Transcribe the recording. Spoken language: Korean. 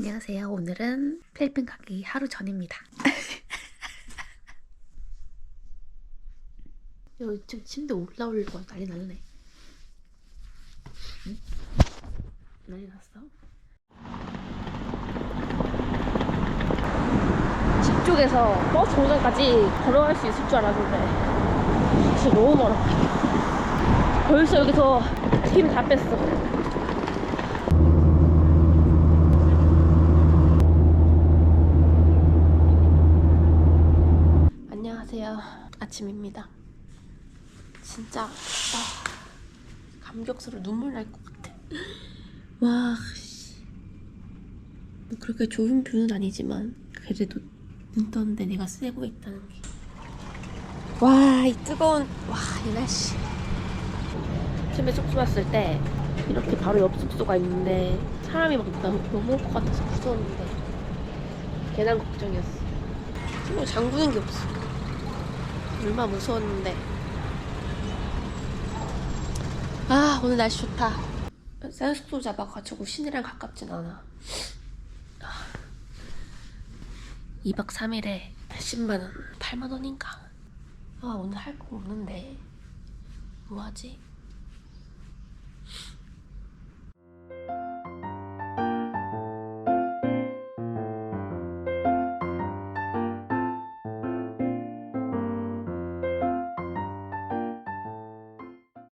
안녕하세요. 오늘은 필리핀 가기 하루 전입니다. 여기 지금 침대 올라오려고 난리 났네. 응? 난리 났어. 집 쪽에서 버스 정류장까지 걸어갈 수 있을 줄 알았는데 진짜 너무 멀어 벌써 여기서 힘다 뺐어 아침입니다 진짜 아, 감격스러워 눈물 날 것 같아 와 씨. 뭐 그렇게 좋은 뷰는 아니지만 그래도 눈 떴는데 내가 쐬고 있다는 게. 와, 이 뜨거운, 와, 이 날씨. 아침에 숙소 왔을 때 이렇게 바로 옆 숙소가 있는데 사람이 막 너무, 너무 올것 같아서 무서웠는데 괜한 걱정이었어. 친구 잠그는 게 없어. 얼마나 무서웠는데. 아, 오늘 날씨 좋다. 싼 숙소 잡아가지고 시내랑 가깝진 않아. 2박 3일에 10만원, 8만원인가? 아, 오늘 할 거 없는데. 뭐 하지?